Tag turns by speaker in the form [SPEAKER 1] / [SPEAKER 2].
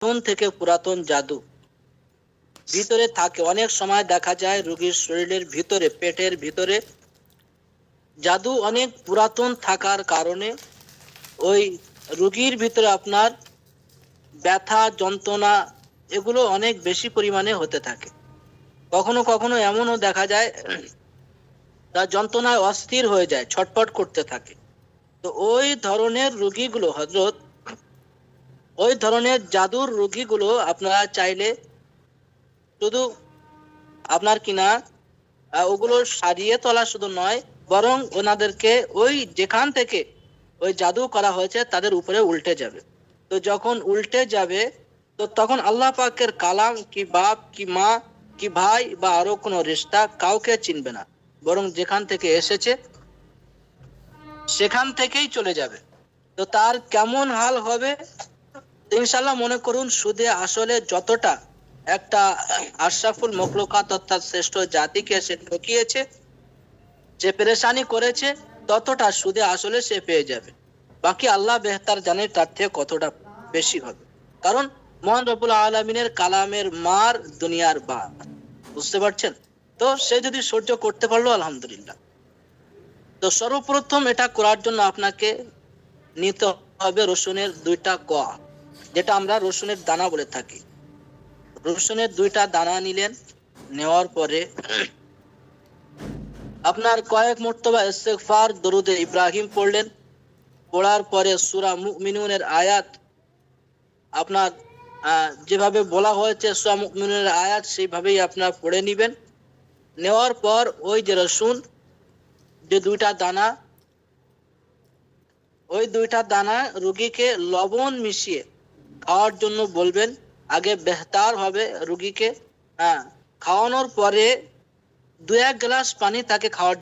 [SPEAKER 1] পুরাতন থেকে পুরাতন জাদু। ভিতরে থাকে অনেক সময় দেখা যায় রোগীর শরীরের ভিতরে, পেটের ভিতরে। জাদু অনেক পুরাতন থাকার কারণে ওই রোগীর ভিতরে আপনার ব্যথা, যন্ত্রণা এগুলো অনেক বেশি পরিমাণে হতে থাকে। কখনো কখনো এমনও দেখা যায়, তার যন্ত্রণায় অস্থির হয়ে যায়, ছটফট করতে থাকে। তো ওই ধরনের রুগীগুলো হজরত ওই ধরনের জাদুর রোগীগুলো আপনারা চাইলে শুধু আপনার কিনা ওগুলো সারিয়ে তোলা শুধু নয়, বরং ওনাদেরকে ওই যেখান থেকে ওই জাদু করা হয়েছে তাদের উপরে উল্টে যাবে। তো যখন উল্টে যাবে, তো তখন আল্লাহ পাকের কালাম কি বাপ, কি মা, কি ভাই বা আরও কোনো রিস্তা কাউকে চিনবে না। বরং যেখান থেকে এসেছে, সেখান থেকেই চলে যাবে। তো তার কেমন হাল হবে ইনশাল্লাহ মনে করুন, সুদে আসলে যতটা একটা আশরাফুল মখলুকাত অর্থাৎ শ্রেষ্ঠ জাতিকে সে ঠকিয়েছে, যে পেরেশানি করেছে, ততটা সুদে আসলে সে পেয়ে যাবে। বাকি আল্লাহ বেহতার জানে তার থেকে কতটা বেশি হবে। কারণ মহান রবুল আলমিনের কালামের মার দুনিয়ার বা বুঝতে পারছেন? তো সে যদি সহ্য করতে পারল, আলহামদুলিল্লাহ। তো সর্বপ্রথম এটা করার জন্য আপনাকে নিতে হবে রসুনের দুইটা ক যেটা আমরা রসুনের দানা বলে থাকি। রসুনের দুইটা দানা নিলেন, নেওয়ার পরে আপনার কয়েক মর্তবা দরুদে ইব্রাহিম পড়লেন। পড়ার পরে সূরা মুমিনুনের আয়াত আপনার যেভাবে বলা হয়েছে সূরা মুমিনুনের আয়াত, সেইভাবেই আপনার পড়ে নেবেন। নেওয়ার পর ওই যে রসুন, যে দুইটা দানা, ওই দুইটা দানা রুগীকে লবণ মিশিয়ে খাওয়ার জন্য বলবেন, আগে বেহতার হবে রুগীকে হ্যাঁ খাওয়ানোর পরে দু এক গ্লাস পানি তাকে খাওয়ার